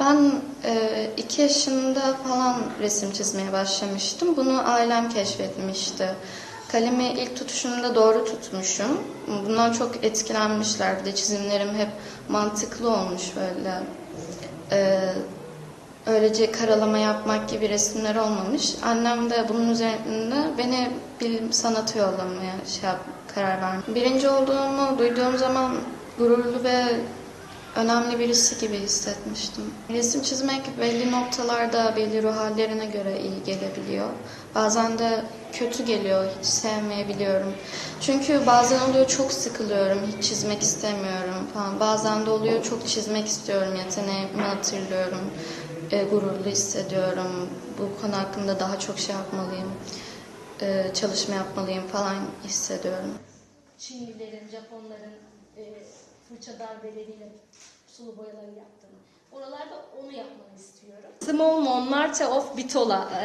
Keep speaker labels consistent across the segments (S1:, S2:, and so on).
S1: Ben e, iki yaşında falan resim çizmeye başlamıştım. Bunu ailem keşfetmişti. Kalemi ilk tutuşumda doğru tutmuşum. Bundan çok etkilenmişler. Bir de çizimlerim hep mantıklı olmuş böyle. E, öylece karalama yapmak gibi resimler olmamış. Annem de bunun üzerinde beni bilim sanatı yollamaya şey yap, karar vermiş. Birinci olduğumu duyduğum zaman gururlu ve önemli birisi gibi hissetmiştim. Resim çizmek belli noktalarda belli ruh hallerine göre iyi gelebiliyor. Bazen de kötü geliyor, hiç sevmeyebiliyorum. Çünkü bazen oluyor çok sıkılıyorum, hiç çizmek istemiyorum falan. Bazen de oluyor çok çizmek istiyorum, yeteneğimi hatırlıyorum, e, gururlu hissediyorum. Bu konu hakkında daha çok şey yapmalıyım, e, çalışma yapmalıyım falan hissediyorum.
S2: Çinlilerin, Japonların e, fırça darbeleriyle sulu boyaları yaptığını. Oralarda onu yapmanı istiyorum. Small Montmartre of Bitola e,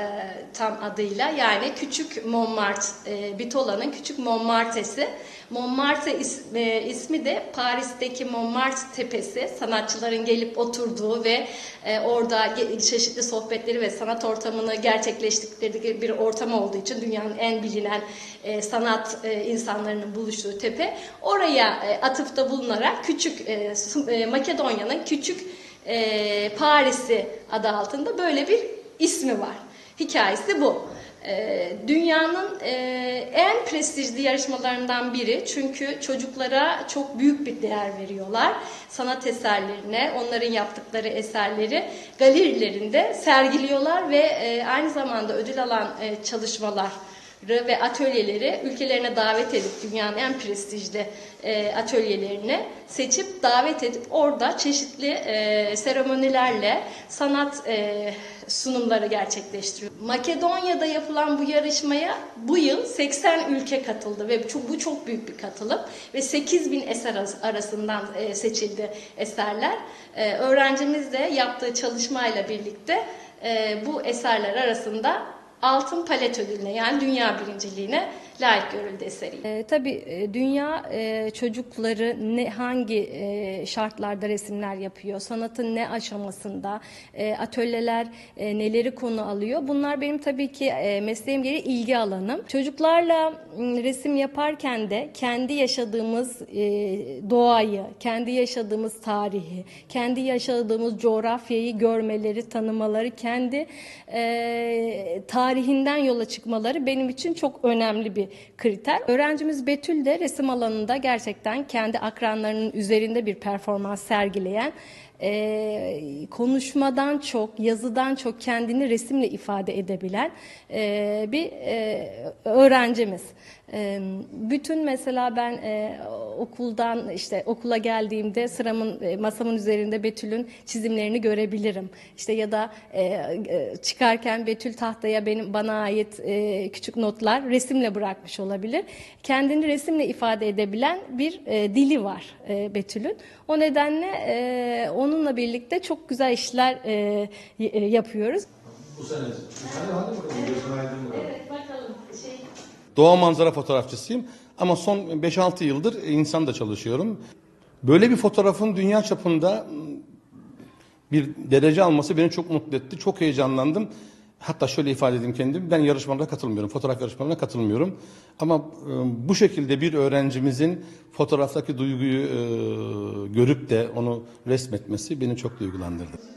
S2: tam adıyla yani küçük Montmartre, e, Bitola'nın küçük Montmartre'si. Montmartre is- e, ismi de Paris'teki Montmartre tepesi sanatçıların gelip oturduğu ve e, orada çeşitli sohbetleri ve sanat ortamını gerçekleştirdikleri bir ortam olduğu için dünyanın en bilinen e, sanat e, insanlarının buluştuğu tepe. Oraya e, atıfta bulunarak küçük e, e, Makedonya'nın küçük e, Paris'i adı altında böyle bir ismi var. Hikayesi bu. E, dünyanın e, en prestijli yarışmalarından biri çünkü çocuklara çok büyük bir değer veriyorlar. Sanat eserlerine, onların yaptıkları eserleri galerilerinde sergiliyorlar ve e, aynı zamanda ödül alan e, çalışmalar ve atölyeleri ülkelerine davet edip dünyanın en prestijli e, atölyelerine seçip davet edip orada çeşitli e, seremonilerle sanat e, sunumları gerçekleştiriyor. Makedonya'da yapılan bu yarışmaya bu yıl 80 ülke katıldı ve bu çok büyük bir katılım ve 8 bin eser arası- arasından e, seçildi eserler. E, öğrencimiz de yaptığı çalışmayla birlikte e, bu eserler arasında Altın Palet Ödülü'ne yani dünya birinciliğine layık görüldü eseri.
S3: E, tabii dünya e, çocukları ne hangi e, şartlarda resimler yapıyor, sanatın ne aşamasında, e, atölyeler e, neleri konu alıyor. Bunlar benim tabii ki e, mesleğim gereği ilgi alanım. Çocuklarla resim yaparken de kendi yaşadığımız e, doğayı, kendi yaşadığımız tarihi, kendi yaşadığımız coğrafyayı görmeleri, tanımaları, kendi e, tarihinden yola çıkmaları benim için çok önemli bir kriter. Öğrencimiz Betül de resim alanında gerçekten kendi akranlarının üzerinde bir performans sergileyen e, konuşmadan çok, yazıdan çok kendini resimle ifade edebilen e, bir e, öğrencimiz. E, bütün mesela ben e, okuldan işte okula geldiğimde sıramın e, masamın üzerinde Betül'ün çizimlerini görebilirim. İşte ya da e, e, çıkarken Betül tahtaya benim bana ait e, küçük notlar resimle bırakmış olabilir. Kendini resimle ifade edebilen bir e, dili var e, Betül'ün. O nedenle e, onunla birlikte çok güzel işler e, e, yapıyoruz.
S4: Bu sene. Hadi hadi bakalım. Gözün aydın bakalım.
S2: Bakalım şey
S4: Doğa manzara fotoğrafçısıyım ama son 5-6 yıldır insan da çalışıyorum. Böyle bir fotoğrafın dünya çapında bir derece alması beni çok mutlu etti. Çok heyecanlandım. Hatta şöyle ifade edeyim kendimi. Ben yarışmalara katılmıyorum. Fotoğraf yarışmalarına katılmıyorum. Ama e, bu şekilde bir öğrencimizin fotoğraftaki duyguyu e, görüp de onu resmetmesi beni çok duygulandırdı.